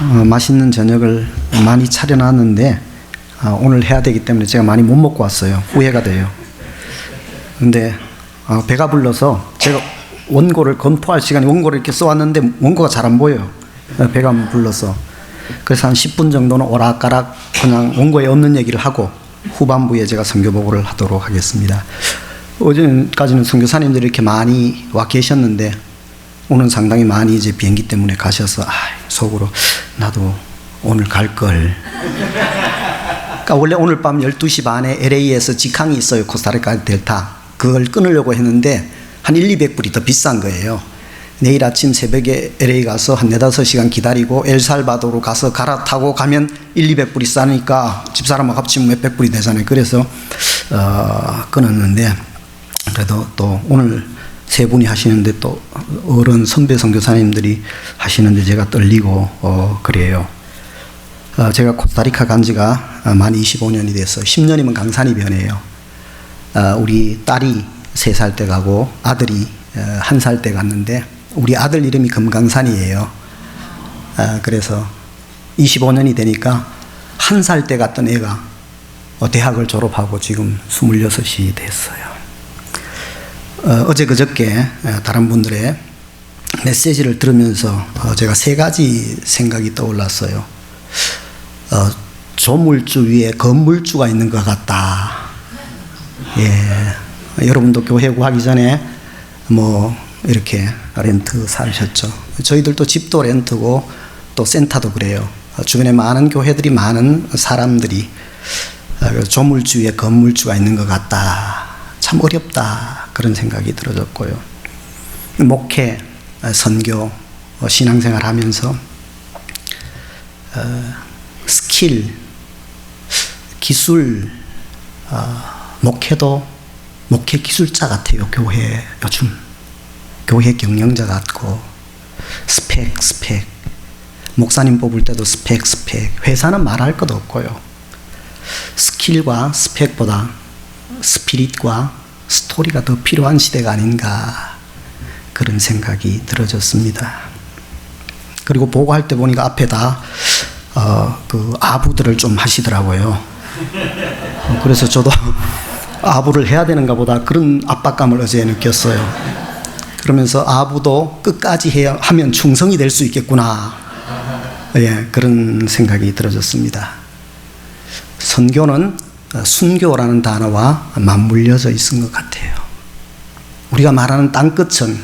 어, 맛있는 저녁을 많이 차려놨는데 아, 오늘 해야 되기 때문에 제가 많이 못 먹고 왔어요. 후회가 돼요. 근데 아, 배가 불러서 제가 원고를 검토할 시간에 원고를 이렇게 써왔는데 원고가 잘 안 보여요. 어, 배가 불러서 그래서 한 10분 정도는 오락가락 그냥 원고에 없는 얘기를 하고 후반부에 제가 선교 보고를 하도록 하겠습니다. 어제까지는 선교사님들이 이렇게 많이 와 계셨는데 오늘 상당히 많이 이제 비행기 때문에 가셔서 아, 속으로 나도 오늘 갈 걸. 그러니까 원래 오늘 밤 12시 반에 LA에서 직항이 있어요. 코스타리카 델타. 그걸 끊으려고 했는데 한 1, 200불이 더 비싼 거예요. 내일 아침 새벽에 LA 가서 한 4, 5시간 기다리고 엘살바도로 가서 갈아타고 가면 1, 200불이 싸니까 집사람하고 합치면 몇백 불이 되잖아요. 그래서 어, 끊었는데 그래도 또 오늘 세 분이 하시는데 또 어른 선배 선교사님들이 하시는데 제가 떨리고 어, 그래요. 어, 제가 코스타리카 간 지가 만 25년이 됐어요. 10년이면 강산이 변해요. 어, 우리 딸이 세살때 가고 아들이 어, 한살때 갔는데 우리 아들 이름이 금강산이에요. 어, 그래서 25년이 되니까 한살때 갔던 애가 어, 대학을 졸업하고 지금 26이 됐어요. 어, 어제 그저께 어, 다른 분들의 메시지를 들으면서 어, 제가 세 가지 생각이 떠올랐어요. 어, 조물주 위에 건물주가 있는 것 같다. 예. 여러분도 교회 구하기 전에 뭐 이렇게 렌트 사셨죠. 저희들도 집도 렌트고 또 센터도 그래요. 어, 주변에 많은 교회들이 많은 사람들이 어, 조물주 위에 건물주가 있는 것 같다. 참 어렵다. 그런 생각이 들어졌고요. 목회, 어, 선교, 어, 신앙생활 하면서 어, 스킬, 기술, 어, 목회도 목회 기술자 같아요. 교회 요즘 교회 경영자 같고 스펙 스펙 목사님 뽑을 때도 스펙 스펙 회사는 말할 것 없고요. 스킬과 스펙보다 스피릿과 스토리가 더 필요한 시대가 아닌가 그런 생각이 들어졌습니다. 그리고 보고할 때 보니까 앞에 다 어, 그 아부들을 좀 하시더라고요. 어, 그래서 저도 아부를 해야 되는가 보다 그런 압박감을 어제 느꼈어요. 그러면서 아부도 끝까지 해야 하면 충성이 될 수 있겠구나. 예, 그런 생각이 들어졌습니다. 선교는 순교라는 단어와 맞물려져 있은 것 같아요. 우리가 말하는 땅끝은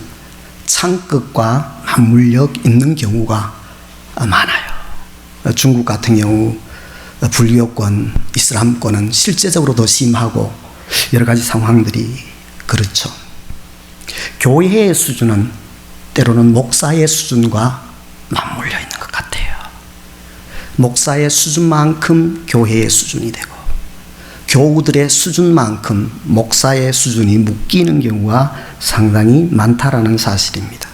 창끝과 맞물려 있는 경우가 많아요. 중국 같은 경우 불교권, 이슬람권은 실제적으로 더 심하고 여러 가지 상황들이 그렇죠. 교회의 수준은 때로는 목사의 수준과 맞물려 있는 것 같아요. 목사의 수준만큼 교회의 수준이 되고 교우들의 수준만큼 목사의 수준이 묶이는 경우가 상당히 많다라는 사실입니다.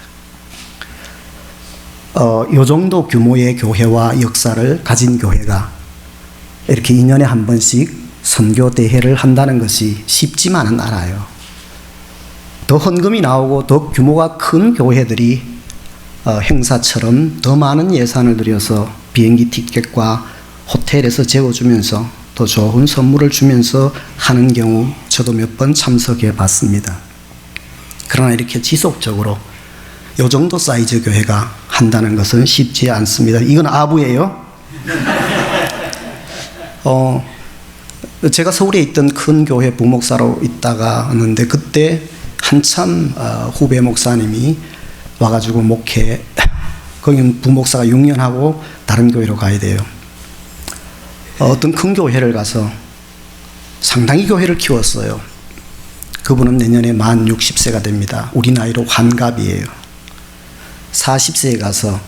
어, 요 정도 규모의 교회와 역사를 가진 교회가 이렇게 2년에 한 번씩 선교 대회를 한다는 것이 쉽지만은 않아요. 더 헌금이 나오고 더 규모가 큰 교회들이 어, 행사처럼 더 많은 예산을 들여서 비행기 티켓과 호텔에서 재워주면서 더 좋은 선물을 주면서 하는 경우 저도 몇 번 참석해 봤습니다. 그러나 이렇게 지속적으로 요 정도 사이즈 교회가 한다는 것은 쉽지 않습니다. 이건 아부예요. 어, 제가 서울에 있던 큰 교회 부목사로 있다가 왔는데 그때 한참 어, 후배 목사님이 와가지고 목회 거기는 부목사가 6년 하고 다른 교회로 가야 돼요. 어, 어떤 큰 교회를 가서 상당히 교회를 키웠어요. 그분은 내년에 만 60세가 됩니다. 우리 나이로 환갑이에요. 40세에 가서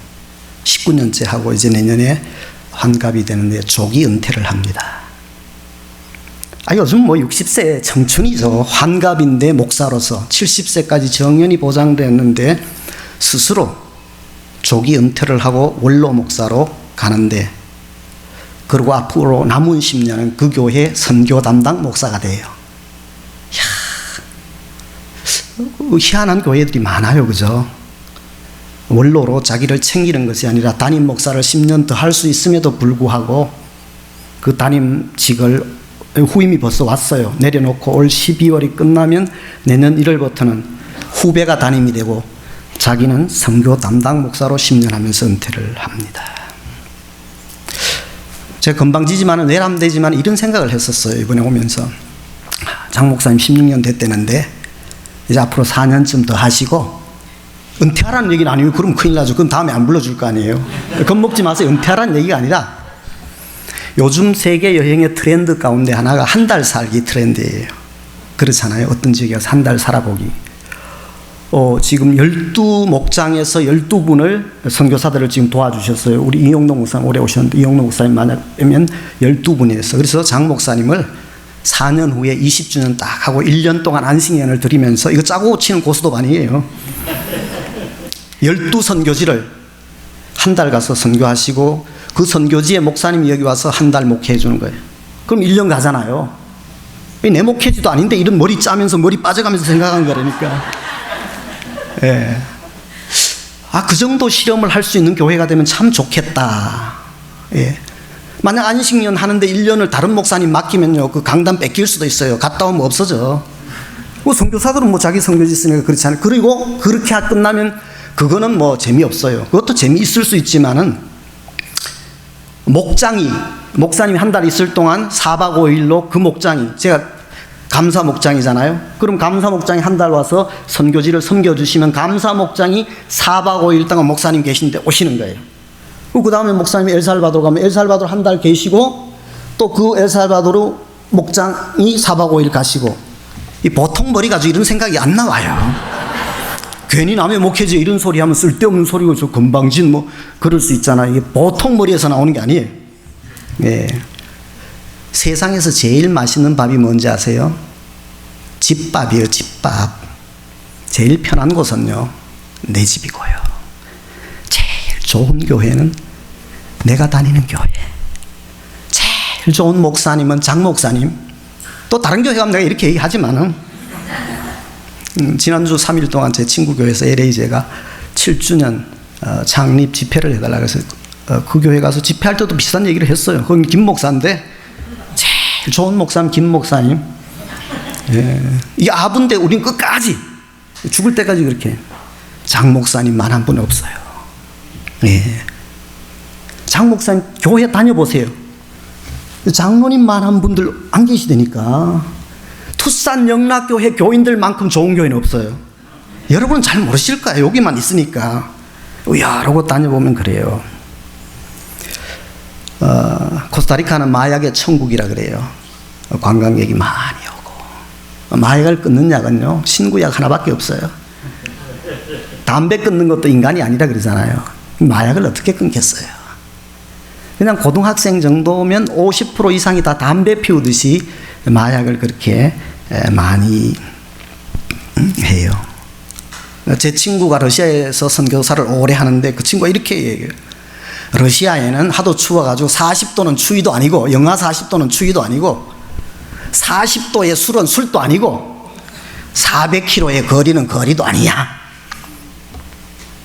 19년째 하고 이제 내년에 환갑이 되는데 조기 은퇴를 합니다. 아, 요즘 뭐 60세 청춘이죠. 환갑인데 목사로서 70세까지 정년이 보장됐는데 스스로 조기 은퇴를 하고 원로 목사로 가는데 그리고 앞으로 남은 10년은 그 교회 선교 담당 목사가 돼요. 이야, 희한한 교회들이 많아요. 그죠? 원로로 자기를 챙기는 것이 아니라 담임 목사를 10년 더 할 수 있음에도 불구하고 그 담임직을 후임이 벌써 왔어요. 내려놓고 올 12월이 끝나면 내년 1월부터는 후배가 담임이 되고 자기는 선교 담당 목사로 10년 하면서 은퇴를 합니다. 제가 건방지지만 외람되지만 이런 생각을 했었어요. 이번에 오면서 장 목사님 16년 됐다는데 이제 앞으로 4년쯤 더 하시고 은퇴하라는 얘기는 아니고 그럼 큰일 나죠. 그럼 다음에 안 불러줄 거 아니에요. 겁먹지 마세요. 은퇴하라는 얘기가 아니라 요즘 세계 여행의 트렌드 가운데 하나가 한 달 살기 트렌드예요. 그렇잖아요. 어떤 지역에 가서 한 달 살아보기. 어, 지금 12목장에서 12분을 선교사들을 지금 도와주셨어요. 우리 이용동 목사님 오래 오셨는데 이용동 목사님 만약면 12분이었어. 그래서 장 목사님을 4년 후에 20주년 딱 하고 1년 동안 안식년을 드리면서 이거 짜고 치는 고수도 아니에요. 12선교지를 한 달 가서 선교하시고 그 선교지의 목사님이 여기 와서 한 달 목회해 주는 거예요. 그럼 1년 가잖아요. 내 목회지도 아닌데 이런 머리 짜면서 머리 빠져가면서 생각한 거라니까. 예. 아, 그 정도 실험을 할 수 있는 교회가 되면 참 좋겠다. 예. 만약 안식년 하는데 1년을 다른 목사님 맡기면요, 그 강단 뺏길 수도 있어요. 갔다 오면 없어져. 뭐, 선교사들은 뭐 자기 선교지 있으니까 그렇지 않아요. 그리고 그렇게 끝나면 그거는 뭐 재미없어요. 그것도 재미있을 수 있지만은 목장이, 목사님이 한 달 있을 동안 4박 5일로 그 목장이, 제가 감사 목장이잖아요. 그럼 감사 목장이 한 달 와서 선교지를 섬겨 주시면 감사 목장이 4박 5일 동안 목사님 계신데 오시는 거예요. 그 다음에 목사님이 엘살바도로 가면 엘살바도로 한 달 계시고 또 그 엘살바도로 목장이 4박 5일 가시고 이 보통 머리 가지고 이런 생각이 안 나와요. 괜히 남의 목회지에 이런 소리 하면 쓸데없는 소리고 저 건방진 뭐 그럴 수 있잖아요. 이게 보통 머리에서 나오는 게 아니에요. 예. 세상에서 제일 맛있는 밥이 뭔지 아세요? 집밥이에요, 집밥. 제일 편한 곳은요, 내 집이고요. 제일 좋은 교회는 내가 다니는 교회. 제일 좋은 목사님은 장 목사님. 또 다른 교회 가면 내가 이렇게 얘기하지만은, 음, 지난주 3일 동안 제 친구 교회에서 LA제가 7주년 어, 창립 집회를 해달라고 해서 어, 그 교회 가서 집회할 때도 비슷한 얘기를 했어요. 거기 김 목사인데, 좋은 목사님 김 목사님. 예. 이 아분데 우린 끝까지 죽을 때까지 그렇게 장 목사님만 한 분 없어요. 예. 장 목사님 교회 다녀보세요. 장로님만 한 분들 안 계시다니까. 투싼 영락교회 교인들만큼 좋은 교회는 없어요. 여러분은 잘 모르실 거예요. 여기만 있으니까. 여러 다녀보면 그래요. 어, 코스타리카는 마약의 천국이라 그래요. 관광객이 많이 오고. 마약을 끊는 약은요, 신구약 하나밖에 없어요. 담배 끊는 것도 인간이 아니라 그러잖아요. 마약을 어떻게 끊겠어요? 그냥 고등학생 정도면 50% 이상이 다 담배 피우듯이 마약을 그렇게 많이 해요. 제 친구가 러시아에서 선교사를 오래 하는데 그 친구가 이렇게 얘기해요. 러시아에는 하도 추워가지고 40도는 추위도 아니고 영하 40도는 추위도 아니고 40도의 술은 술도 아니고 400km의 거리는 거리도 아니야.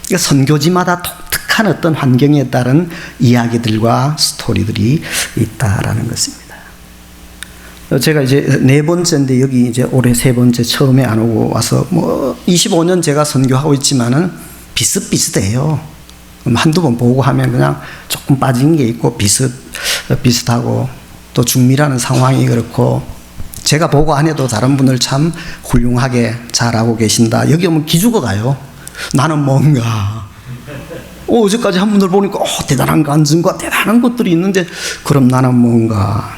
그러니까 선교지마다 독특한 어떤 환경에 따른 이야기들과 스토리들이 있다라는 것입니다. 제가 이제 네 번째인데 여기 이제 올해 세 번째 처음에 안 오고 와서 뭐 25년 제가 선교하고 있지만은 비슷비슷해요. 한두 번 보고 하면 그냥 조금 빠진 게 있고 비슷, 비슷하고 또 중미라는 상황이 그렇고 제가 보고 안 해도 다른 분들 참 훌륭하게 잘하고 계신다. 여기 오면 기죽어 가요. 나는 뭔가. 어, 어제까지 한 분들 보니까 어, 대단한 간증과 대단한 것들이 있는데 그럼 나는 뭔가.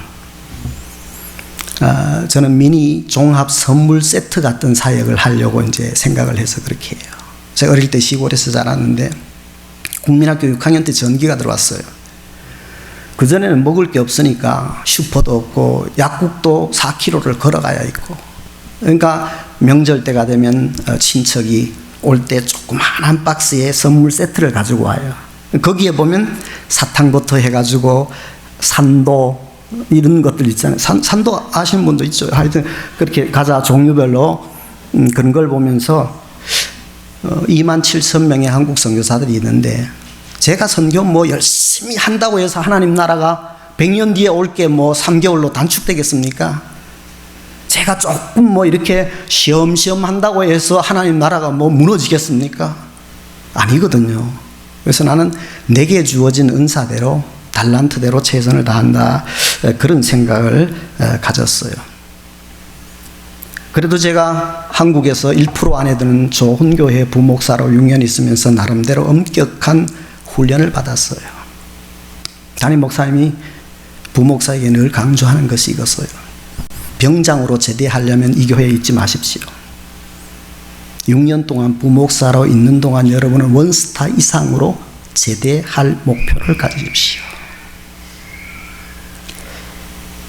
아, 저는 미니 종합 선물 세트 같은 사역을 하려고 이제 생각을 해서 그렇게 해요. 제가 어릴 때 시골에서 자랐는데 국민학교 6학년 때 전기가 들어왔어요. 그전에는 먹을 게 없으니까 슈퍼도 없고 약국도 4km를 걸어가야 있고 그러니까 명절 때가 되면 어, 친척이 올 때 조그마한 박스에 선물 세트를 가지고 와요. 거기에 보면 사탕부터 해가지고 산도 이런 것들 있잖아요. 산, 산도 아시는 분도 있죠. 하여튼 그렇게 과자 종류별로 음, 그런 걸 보면서 어, 2만 7천 명의 한국 선교사들이 있는데 제가 선교 뭐 열심히 한다고 해서 하나님 나라가 100년 뒤에 올 게 뭐 3개월로 단축되겠습니까? 제가 조금 뭐 이렇게 시험시험 한다고 해서 하나님 나라가 뭐 무너지겠습니까? 아니거든요. 그래서 나는 내게 주어진 은사대로 달란트대로 최선을 다한다 그런 생각을 가졌어요. 그래도 제가 한국에서 1% 안에 드는 좋은 교회 부목사로 6년 있으면서 나름대로 엄격한 훈련을 받았어요. 담임 목사님이 부목사에게 늘 강조하는 것이 이것어요. 병장으로 제대하려면 이 교회에 있지 마십시오. 6년 동안 부목사로 있는 동안 여러분은 원스타 이상으로 제대할 목표를 가지십시오.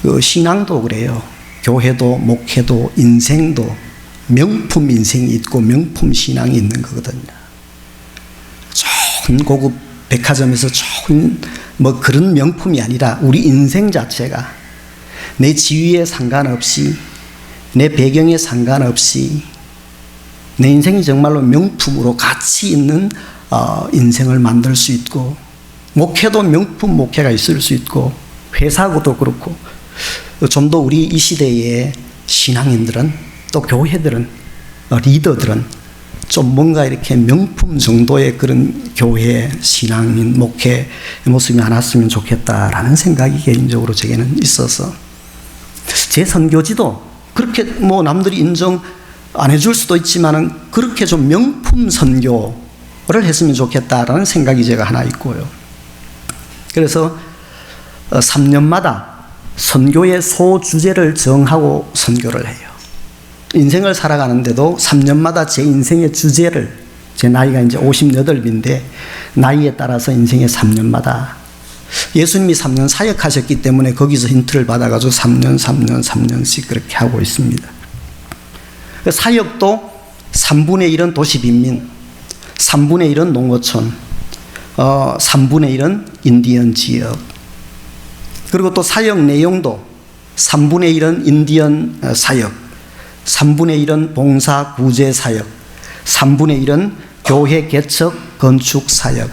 그 신앙도 그래요. 교회도 목회도 인생도 명품 인생이 있고 명품 신앙이 있는 거거든요. 좋은 고급 백화점에서 좋은 뭐 그런 명품이 아니라 우리 인생 자체가 내 지위에 상관없이 내 배경에 상관없이 내 인생이 정말로 명품으로 가치 있는 어, 인생을 만들 수 있고 목회도 명품 목회가 있을 수 있고 회사고도 그렇고 좀 더 우리 이 시대의 신앙인들은 또 교회들은 어, 리더들은 좀 뭔가 이렇게 명품 정도의 그런 교회 신앙인 목회 모습이 많았으면 좋겠다라는 생각이 개인적으로 제게는 있어서 제 선교지도 그렇게 뭐 남들이 인정 안 해줄 수도 있지만은 그렇게 좀 명품 선교를 했으면 좋겠다라는 생각이 제가 하나 있고요. 그래서 3년마다 어, 선교의 소주제를 정하고 선교를 해요. 인생을 살아가는데도 3년마다 제 인생의 주제를 제 나이가 이제 58인데 나이에 따라서 인생의 3년마다 예수님이 3년 사역하셨기 때문에 거기서 힌트를 받아가지고 3년, 3년, 3년씩 그렇게 하고 있습니다. 그 사역도 3분의 1은 도시 빈민, 3분의 1은 농어촌, 어, 3분의 1은 인디언 지역. 그리고 또 사역 내용도 3분의 1은 인디언 어, 사역, 3분의 1은 봉사 구제 사역, 3분의 1은 교회 개척 건축 사역.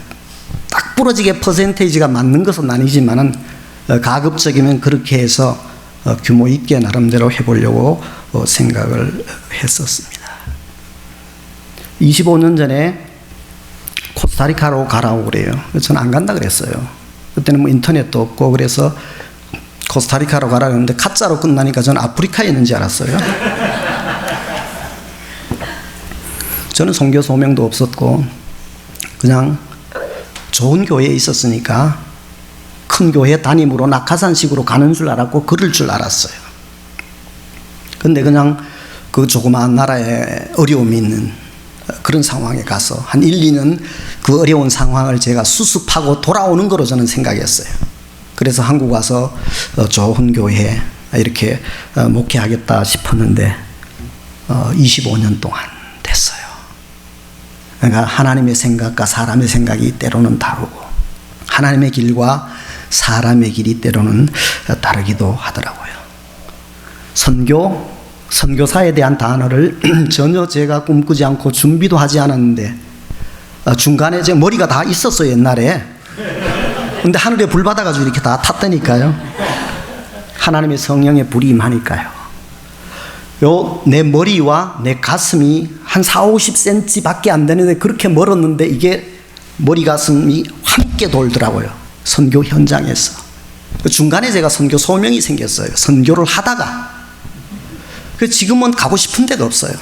딱 부러지게 퍼센테이지가 맞는 것은 아니지만은 어, 가급적이면 그렇게 해서 어, 규모 있게 나름대로 해보려고 어, 생각을 했었습니다. 25년 전에 코스타리카로 가라고 그래요. 저는 안 간다 그랬어요. 그때는 뭐 인터넷도 없고 그래서 코스타리카로 가라 그랬는데 가짜로 끝나니까 저는 아프리카에 있는 지 알았어요. 저는 성교 소명도 없었고 그냥 좋은 교회에 있었으니까 큰 교회 담임으로 낙하산식으로 가는 줄 알았고 그럴 줄 알았어요. 근데 그냥 그 조그마한 나라에 어려움이 있는 그런 상황에 가서 한 1, 2년 그 어려운 상황을 제가 수습하고 돌아오는 거로 저는 생각했어요. 그래서 한국 와서 어, 좋은 교회 이렇게 어, 목회하겠다 싶었는데 25년 어, 동안 됐어요. 그러니까 하나님의 생각과 사람의 생각이 때로는 다르고 하나님의 길과 사람의 길이 때로는 다르기도 하더라고요. 선교, 선교사에 대한 단어를 전혀 제가 꿈꾸지 않고 준비도 하지 않았는데 어, 중간에 제 머리가 다 있었어요 옛날에. 근데 하늘에 불 받아가지고 이렇게 다 탔다니까요. 하나님의 성령의 불이 임하니까요. 요 내 머리와 내 가슴이 한 4, 50cm 밖에 안 되는데 그렇게 멀었는데 이게 머리 가슴이 함께 돌더라고요. 선교 현장에서. 그 중간에 제가 선교 소명이 생겼어요. 선교를 하다가. 그 지금은 가고 싶은 데가 없어요.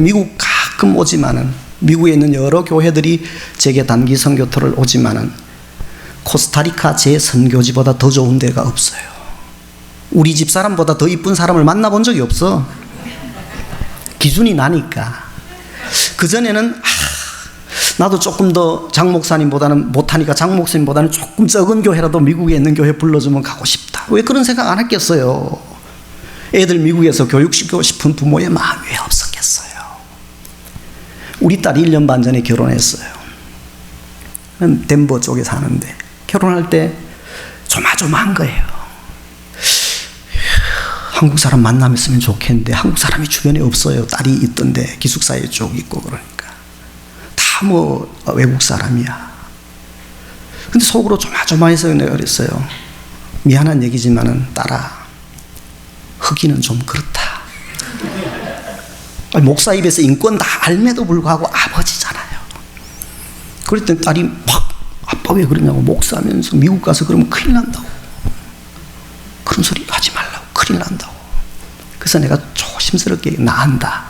미국 가끔 오지만은 미국에 있는 여러 교회들이 제게 단기 선교터를 오지만은 코스타리카 제 선교지보다 더 좋은 데가 없어요. 우리 집 사람보다 더 이쁜 사람을 만나본 적이 없어. 기준이 나니까. 그전에는, 아, 나도 조금 더 장 목사님보다는 못하니까 장 목사님보다는 조금 적은 교회라도 미국에 있는 교회 불러주면 가고 싶다. 왜 그런 생각 안 했겠어요? 애들 미국에서 교육시키고 싶은 부모의 마음이 왜 없었겠어요? 우리 딸이 1년 반 전에 결혼했어요. 덴버 쪽에 사는데 결혼할 때 조마조마한 거예요. 한국 사람 만나면 좋겠는데 한국 사람이 주변에 없어요. 딸이 있던데 기숙사에 쪽 있고 그러니까. 뭐 외국 사람이야. 근데 속으로 조마조마해서 내가 그랬어요. 미안한 얘기지만은 딸아, 흑인은 좀 그렇다. 목사 입에서 인권 다 알매도 불구하고 아버지잖아요. 그랬더니 딸이 막 아빠 왜 그러냐고 목사면서 미국 가서 그러면 큰일 난다고. 그런 소리 하지 말라고 큰일 난다고. 그래서 내가 조심스럽게 나 안다.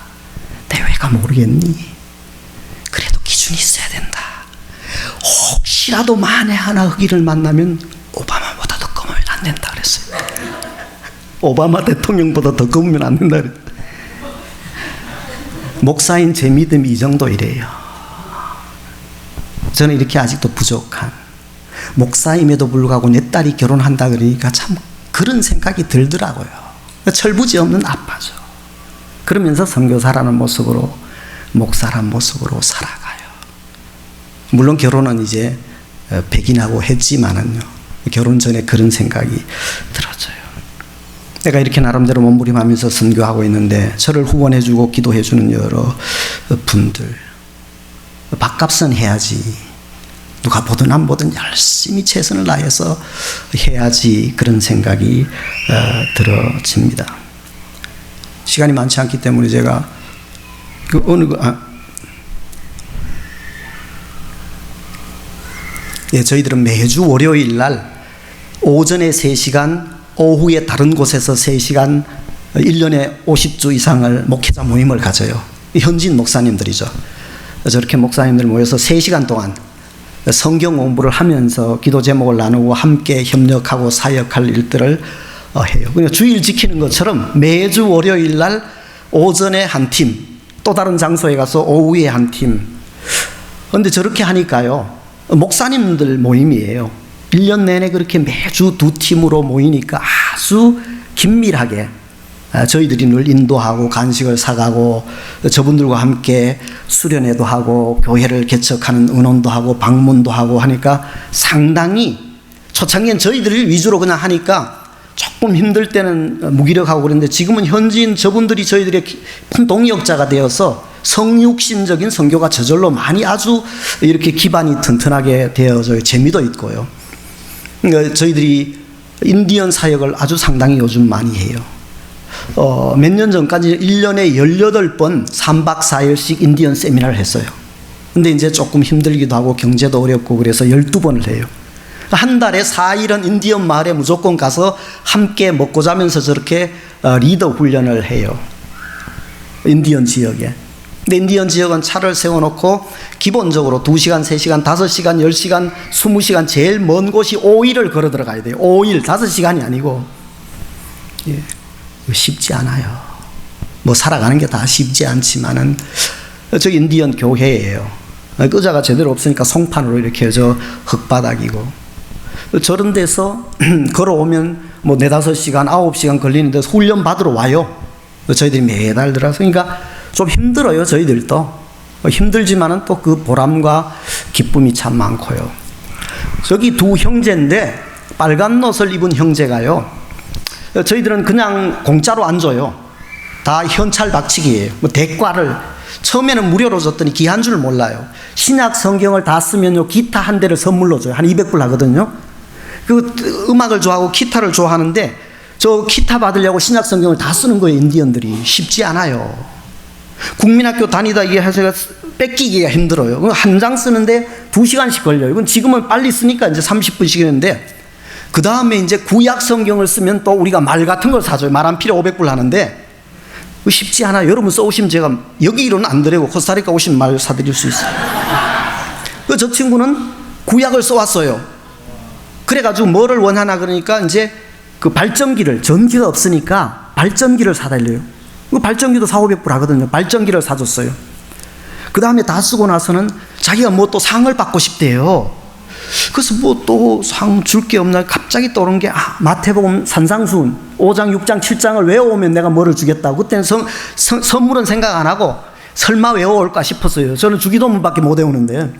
대회가 모르겠니? 그래도 기준이 있어야 된다. 혹시라도 만에 하나 흑인을 만나면 오바마보다 더 검으면 안 된다 그랬어요. 오바마 대통령보다 더 검으면 안 된다 그랬어요. 목사인 제 믿음이 이 정도 이래요. 저는 이렇게 아직도 부족한 목사임에도 불구하고 내 딸이 결혼한다 그러니까 참 그런 생각이 들더라고요. 철부지 없는 아빠죠. 그러면서 선교사라는 모습으로 목사란 모습으로 살아가요. 물론 결혼은 이제 어, 백인하고 했지만은요. 결혼 전에 그런 생각이 들어져요. 내가 이렇게 나름대로 몸부림하면서 선교하고 있는데 저를 후원해주고 기도해주는 여러 분들 밥값은 해야지 누가 보든 안 보든 열심히 최선을 다해서 해야지 그런 생각이 어, 들어집니다. 시간이 많지 않기 때문에 제가 그 어느 그 아, 예, 저희들은 매주 월요일 날 오전에 3시간, 오후에 다른 곳에서 3시간, 1년에 50주 이상을 목회자 모임을 가져요. 현진 목사님들이죠. 저렇게 목사님들 모여서 3시간 동안 성경 공부를 하면서 기도 제목을 나누고 함께 협력하고 사역할 일들을 어, 해요. 그냥 주일 지키는 것처럼 매주 월요일 날 오전에 한 팀, 또 다른 장소에 가서 오후에 한 팀. 근데 저렇게 하니까요. 목사님들 모임이에요. 1년 내내 그렇게 매주 두 팀으로 모이니까 아주 긴밀하게 아, 저희들이 늘 인도하고 간식을 사가고 저분들과 함께 수련회도 하고 교회를 개척하는 의논도 하고 방문도 하고 하니까 상당히 초창기엔 저희들 위주로 그냥 하니까 조금 힘들 때는 무기력하고 그랬는데 지금은 현지인 저분들이 저희들의 큰 동역자가 되어서 성육신적인 선교가 저절로 많이 아주 이렇게 기반이 튼튼하게 되어져 재미도 있고요. 그러니까 저희들이 인디언 사역을 아주 상당히 요즘 많이 해요. 어, 몇 년 전까지 1년에 18번 3박 4일씩 인디언 세미나를 했어요. 근데 이제 조금 힘들기도 하고 경제도 어렵고 그래서 12번을 해요. 한 달에 4일은 인디언 마을에 무조건 가서 함께 먹고 자면서 저렇게 어, 리더 훈련을 해요. 인디언 지역에. 근데 인디언 지역은 차를 세워놓고 기본적으로 2시간, 3시간, 5시간, 10시간, 20시간 제일 먼 곳이 5일을 걸어 들어가야 돼요. 5일, 5시간이 아니고. 예. 쉽지 않아요. 뭐 살아가는 게 다 쉽지 않지만은 저 인디언 교회예요. 의자가 제대로 없으니까 송판으로 이렇게 저 흙바닥이고 저런 데서 걸어오면 뭐 네다섯 시간, 아홉 시간 걸리는데 훈련 받으러 와요. 저희들이 매달 들어서 그러니까 좀 힘들어요. 저희들도 힘들지만은 또 그 보람과 기쁨이 참 많고요. 저기 두 형제인데 빨간 옷을 입은 형제가요. 저희들은 그냥 공짜로 안 줘요. 다 현찰 박치기예요. 뭐 대과를 처음에는 무료로 줬더니 귀한 줄 몰라요. 신약 성경을 다 쓰면요 기타 한 대를 선물로 줘요. 한 200불 하거든요. 그 음악을 좋아하고 기타를 좋아하는데 저 기타 받으려고 신약 성경을 다 쓰는 거예요. 인디언들이 쉽지 않아요. 국민학교 다니다 이게 해서 뺏기기가 힘들어요. 한 장 쓰는데 두 시간씩 걸려요. 이건 지금은 빨리 쓰니까 이제 30분씩이는데 그 다음에 이제 구약 성경을 쓰면 또 우리가 말 같은 걸 사줘요. 말 한 필에 500불 하는데 쉽지 않아요. 여러분 써오시면 제가 여기로는 안 드리고 코스타리카 오신 말 사드릴 수 있어요. 그저 친구는 구약을 써왔어요. 그래가지고 뭐를 원하나 그러니까 이제 그 발전기를 전기가 없으니까 발전기를 사달래요. 그 발전기도 4, 500불 하거든요. 발전기를 사줬어요. 그 다음에 다 쓰고 나서는 자기가 뭐 또 상을 받고 싶대요. 그래서 뭐 또 상 줄 게 없나 갑자기 떠오른 게 아, 마태복음 산상수훈 5장 6장 7장을 외워오면 내가 뭐를 주겠다고 그때는 성, 성, 선물은 생각 안 하고 설마 외워올까 싶었어요 저는 주기도문밖에 못 외우는데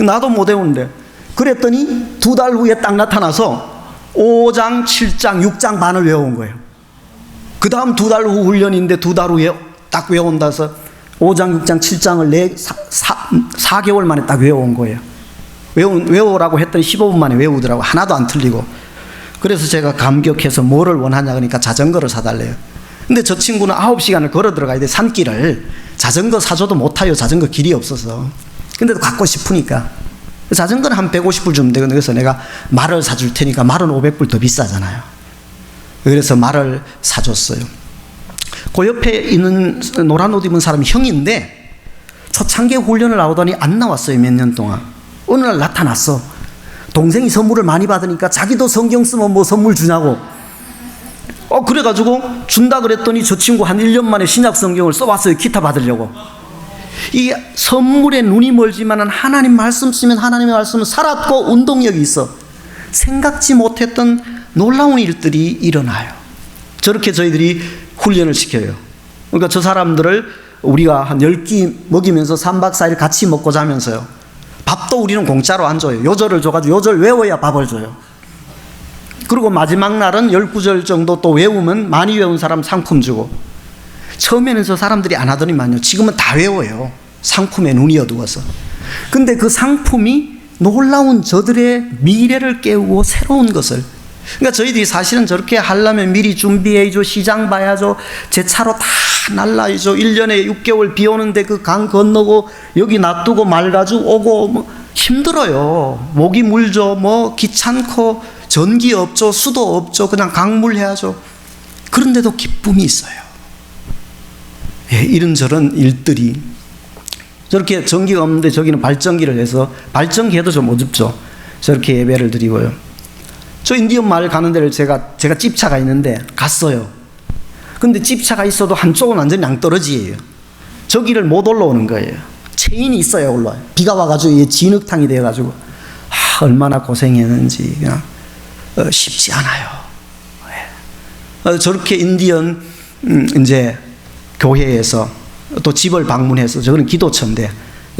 나도 못 외우는데 그랬더니 두 달 후에 딱 나타나서 5장 7장 6장 반을 외워온 거예요 그 다음 두 달 후 훈련인데 두 달 후에 딱 해서 5장, 6장, 7장을 내 4, 개월 만에 딱 외워온 거예요. 외우, 외우라고 했더니 15분 만에 외우더라고. 하나도 안 틀리고. 그래서 제가 감격해서 뭐를 원하냐 그러니까 자전거를 사달래요. 근데 저 친구는 9시간을 걸어 들어가야 돼, 산길을. 자전거 사줘도 못 타요. 자전거 길이 없어서. 근데도 갖고 싶으니까. 자전거는 한 150불 주면 되거든요. 그래서 내가 말을 사줄 테니까 말은 500불 더 비싸잖아요. 그래서 말을 사줬어요. 그 옆에 있는 노란 옷 입은 사람이 형인데 초창기에 훈련을 나오더니 안 나왔어요. 몇 년 동안. 어느 날 나타났어. 동생이 선물을 많이 받으니까 자기도 성경 쓰면 뭐 선물 주냐고. 어, 그래가지고 준다 그랬더니 저 친구 한 1년 만에 신약 성경을 써왔어요. 기타 받으려고. 이 선물에 눈이 멀지만은 하나님 말씀 쓰면 하나님의 말씀은 살았고 운동력이 있어. 생각지 못했던 놀라운 일들이 일어나요. 저렇게 저희들이 훈련을 시켜요. 그러니까 저 사람들을 우리가 한 10끼 먹이면서 3박 4일 같이 먹고 자면서요. 밥도 우리는 공짜로 안 줘요. 요절을 줘가지고 요절 외워야 밥을 줘요. 그리고 마지막 날은 12절 정도 또 외우면 많이 외운 사람 상품 주고 처음에는 저 사람들이 안 하더니만요. 지금은 다 외워요. 상품에 눈이 어두워서. 근데 그 상품이 놀라운 저들의 미래를 깨우고 새로운 것을 그러니까 저희들이 사실은 저렇게 하려면 미리 준비해야죠. 시장 봐야죠. 제 차로 다 날라야죠. 1년에 6개월 비 오는데 그 강 건너고 여기 놔두고 말 가지고 오고 뭐 힘들어요. 목이 물죠. 뭐 귀찮고 전기 없죠. 수도 없죠. 그냥 강물 해야죠. 그런데도 기쁨이 있어요. 예, 이런저런 일들이 저렇게 전기가 없는데 저기는 발전기를 해서 발전기 해도 좀 어둡죠. 저렇게 예배를 드리고요. 저 인디언 마을 가는 데를 제가 제가 집차가 있는데 갔어요. 근데 집차가 있어도 한쪽은 완전 낭떠러지예요. 저기를 못 올라오는 거예요. 체인이 있어야 올라와요. 비가 와가지고 진흙탕이 돼가지고 아, 얼마나 고생했는지 그냥 어, 쉽지 않아요. 예. 어, 저렇게 인디언 음, 이제 교회에서 또 집을 방문해서 저거는 기도처인데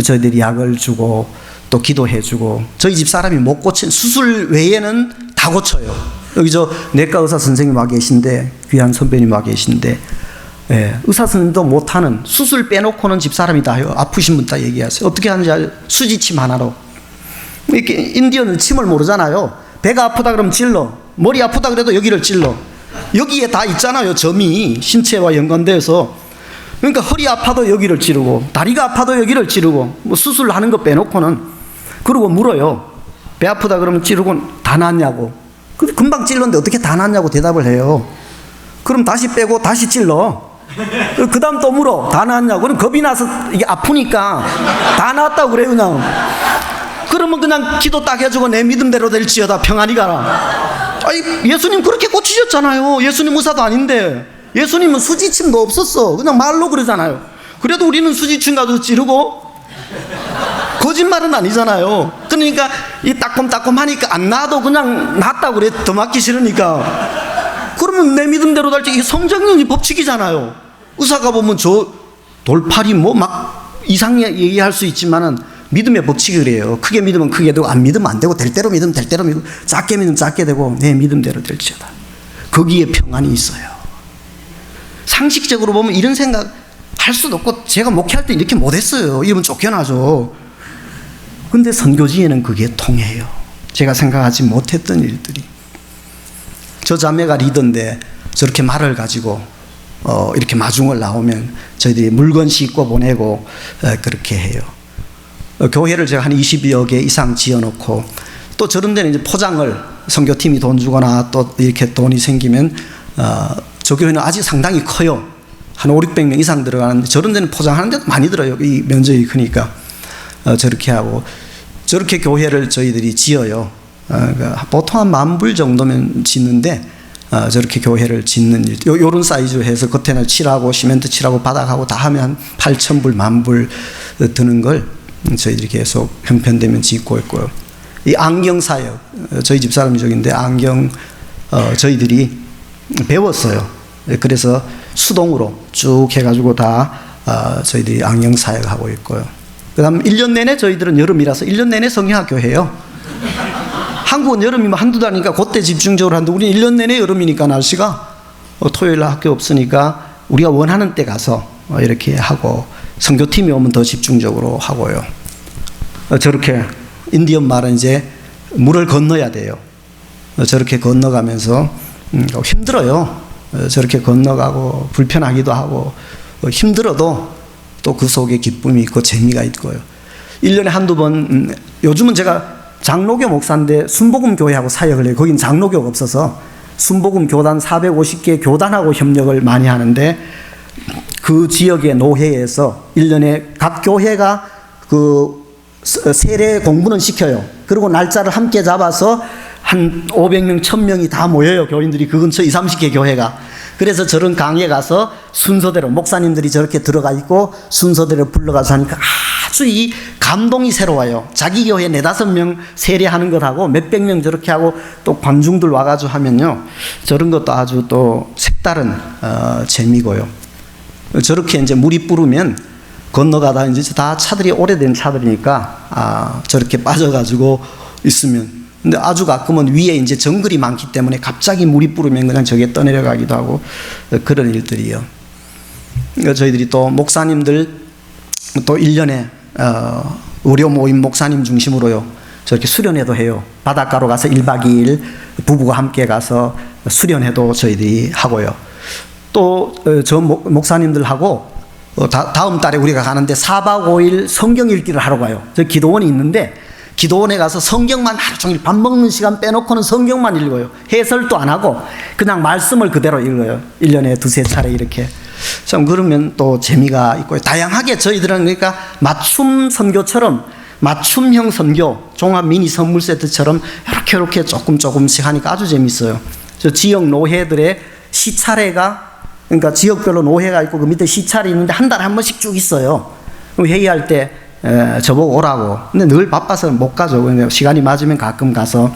저희들이 약을 주고 또 기도해주고 저희 집 사람이 못 고친 수술 외에는 다 고쳐요. 여기 저 내과 의사 선생님 와 계신데 귀한 선배님 와 계신데 예, 의사 선생님도 못하는 수술 빼놓고는 집 사람이 다요. 아프신 분 다 얘기하세요. 어떻게 하는지 알 수지침 하나로 이렇게 인디언은 침을 모르잖아요. 배가 아프다 그러면 찔러. 머리 아프다 그래도 여기를 찔러. 여기에 다 있잖아요. 점이 신체와 연관돼서 그러니까 허리 아파도 여기를 찌르고 다리가 아파도 여기를 찌르고 뭐 수술하는 거 빼놓고는 그러고 물어요. 배 아프다 그러면 찌르고 다 낫냐고. 금방 찔렀는데 어떻게 다 낫냐고 대답을 해요. 그럼 다시 빼고 다시 찔러. 그 다음 또 물어. 다 나았냐고. 그럼 겁이 나서 이게 아프니까 다 나았다고 그래요, 그냥. 그러면 그냥 기도 딱 해주고 내 믿음대로 될지어다 평안히 가라. 아니, 예수님 그렇게 고치셨잖아요. 예수님 의사도 아닌데. 예수님은 수지침도 없었어. 그냥 말로 그러잖아요. 그래도 우리는 수지침 가서 찌르고 거짓말은 아니잖아요. 그러니까 이 따끔따끔 하니까 안 나도 그냥 낫다고 그래. 더 맞기 싫으니까. 그러면 내 믿음대로 달지 이게 성장론이 법칙이잖아요. 의사가 보면 저 돌팔이 뭐 막 이상하게 얘기할 수 있지만은 믿음의 법칙이 그래요. 크게 믿으면 크게 되고 안 믿으면 안 되고 될 대로 믿으면 될 대로 믿고 작게 믿으면 작게 되고 내 믿음대로 될지어다. 거기에 평안이 있어요. 상식적으로 보면 이런 생각 할 수도 없고 제가 목회할 때 이렇게 못했어요. 이러면 쫓겨나죠. 근데 선교지에는 그게 통해요. 제가 생각하지 못했던 일들이. 저 자매가 리더인데 저렇게 말을 가지고 어, 이렇게 마중을 나오면 저희들이 물건 싣고 보내고 어, 그렇게 해요. 어, 교회를 제가 한 20여 개 이상 지어놓고 또 저런 데는 이제 포장을 선교팀이 돈 주거나 또 이렇게 돈이 생기면 어, 저 교회는 아직 상당히 커요. 한 5, 600명 이상 들어가는데 저런 데는 포장하는 데도 많이 들어요. 이 면적이 크니까. 어, 저렇게 하고 저렇게 교회를 저희들이 지어요. 어, 그러니까 보통 한 만 불 정도면 짓는데 어, 저렇게 교회를 짓는 일, 요, 요런 사이즈로 해서 겉에는 칠하고 시멘트 칠하고 바닥하고 다 하면 8천 불, 만 불 드는 걸 저희들이 계속 형편되면 짓고 있고요. 이 안경 사역, 어, 저희 집 사람이 저긴데 안경 어, 저희들이 배웠어요. 그래서 수동으로 쭉 해가지고 다 어, 저희들이 안경 사역하고 있고요. 그 다음 1년 내내 저희들은 여름이라서 1년 내내 성형학교 해요. 한국은 여름이면 한두 달이니까 그때 집중적으로 하는데 우리는 1년 내내 여름이니까 날씨가 어, 토요일 날 학교 없으니까 우리가 원하는 때 가서 어, 이렇게 하고 선교팀이 오면 더 집중적으로 하고요. 어, 저렇게 인디언 말은 이제 물을 건너야 돼요. 어, 저렇게 건너가면서 음, 어, 힘들어요. 어, 저렇게 건너가고 불편하기도 하고 어, 힘들어도 또 그 속에 기쁨이 있고 재미가 있고요. 1년에 한두 번 음, 요즘은 제가 장로교 목사인데 순복음 교회하고 사역을 해요. 거긴 장로교가 없어서 순복음 교단 450개 교단하고 협력을 많이 하는데 그 지역의 노회에서 1년에 각 교회가 그 서- 세례 공부는 시켜요. 그리고 날짜를 함께 잡아서 한 500명, 1000명이 다 모여요. 교인들이 그 근처 20, 30개 교회가. 그래서 저런 강에 가서 순서대로 목사님들이 저렇게 들어가 있고 순서대로 불러가서 하니까 아주 이 감동이 새로워요. 자기 교회 네다섯 명 세례하는 것하고 몇백 명 저렇게 하고 또 관중들 와가지고 하면요. 저런 것도 아주 또 색다른 어, 재미고요. 저렇게 이제 물이 뿌르면 건너가다 이제 다 차들이 오래된 차들이니까 아 저렇게 빠져가지고 있으면 근데 아주 가끔은 위에 이제 정글이 많기 때문에 갑자기 물이 뿌르면 그냥 저게 떠내려가기도 하고 그런 일들이요. 그러니까 저희들이 또 목사님들 또 1년에 어, 의료 모임 목사님 중심으로요. 저렇게 수련회도 해요. 바닷가로 가서 1박 2일 부부가 함께 가서 수련회도 저희들이 하고요. 또 저 목사님들하고 어, 다, 다음 달에 우리가 가는데 4박 5일 성경 읽기를 하러 가요. 저 기도원이 있는데 기도원에 가서 성경만 하루 종일 밥 먹는 시간 빼놓고는 성경만 읽어요. 해설도 안 하고 그냥 말씀을 그대로 읽어요. 1년에 두세 차례 이렇게. 참 그러면 또 재미가 있고 다양하게 저희들은 그러니까 맞춤 선교처럼 맞춤형 선교 종합 미니 선물 세트처럼 이렇게 이렇게 조금 조금씩 하니까 아주 재밌어요. 저 지역 노회들의 시차례가 그러니까 지역별로 노회가 있고 그 밑에 시찰이 있는데 한 달에 한 번씩 쭉 있어요. 회의할 때 에, 저보고 오라고. 근데 늘 바빠서 못 가죠. 근데 시간이 맞으면 가끔 가서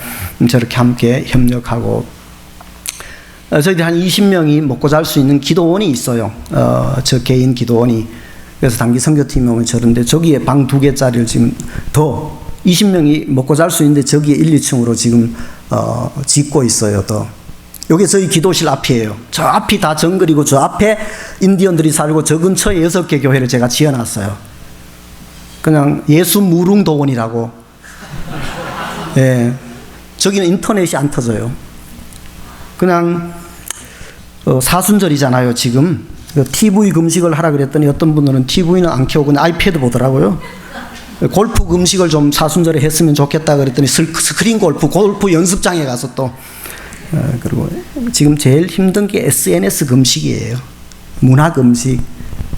저렇게 함께 협력하고 어, 저희들 한 20명이 먹고 잘 수 있는 기도원이 있어요. 어, 저 개인 기도원이. 그래서 단기 선교팀이 오면 저런데 저기에 방 두 개짜리를 지금 더 20명이 먹고 잘 수 있는데 저기에 1, 2층으로 지금 어, 짓고 있어요. 더. 요게 저희 기도실 앞이에요. 저 앞이 다 정글이고 저 앞에 인디언들이 살고 저 근처에 여섯 개 교회를 제가 지어놨어요. 그냥 예수 무릉도원이라고. 예. 저기는 인터넷이 안 터져요. 그냥 어, 사순절이잖아요 지금 그 TV 금식을 하라 그랬더니 어떤 분들은 TV는 안 켜고 아이패드 보더라고요. 골프 금식을 좀 사순절에 했으면 좋겠다 그랬더니 스- 스크린 골프 골프 연습장에 가서 또 어, 그리고 지금 제일 힘든 게 SNS 금식이에요. 문화 금식.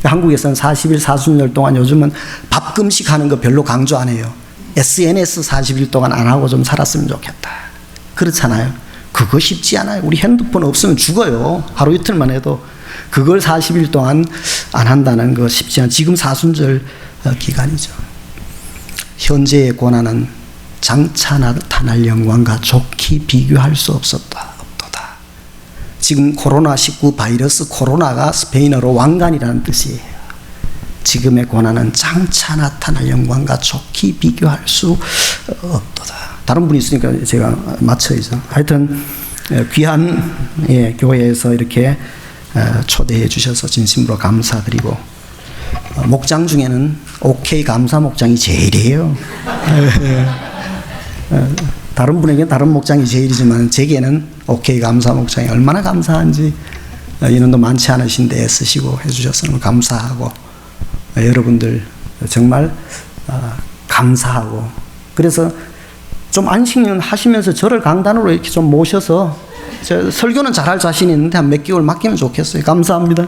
한국에서는 40일 사순절 동안 요즘은 밥 금식 하는 거 별로 강조 안 해요. SNS 40일 동안 안 하고 좀 살았으면 좋겠다. 그렇잖아요. 그거 쉽지 않아요. 우리 핸드폰 없으면 죽어요. 하루 이틀만 해도. 그걸 40일 동안 안 한다는 거 쉽지 않아요. 지금 사순절 어, 기간이죠. 현재의 고난은 장차 나타날 영광과 좋게 비교할 수 없었다. 지금 코로나19 바이러스 코로나가 스페인어로 왕관이라는 뜻이에요. 지금의 고난은 장차 나타날 영광과 좋게 비교할 수 없도다. 다른 분이 있으니까 제가 맞춰야죠. 하여튼 에, 귀한 예, 교회에서 이렇게 에, 초대해 주셔서 진심으로 감사드리고 어, 목장 중에는 오케이 감사 목장이 제일이에요. 어, 다른 분에게 다른 목장이 제일이지만 제게는 오케이 감사 목장이 얼마나 감사한지 어, 인원도 많지 않으신데 애쓰시고 해주셔서 너무 감사하고 어, 여러분들 정말 어, 감사하고 그래서 좀 안식년 하시면서 저를 강단으로 이렇게 좀 모셔서 저 설교는 잘할 자신이 있는데 한 몇 개월 맡기면 좋겠어요. 감사합니다.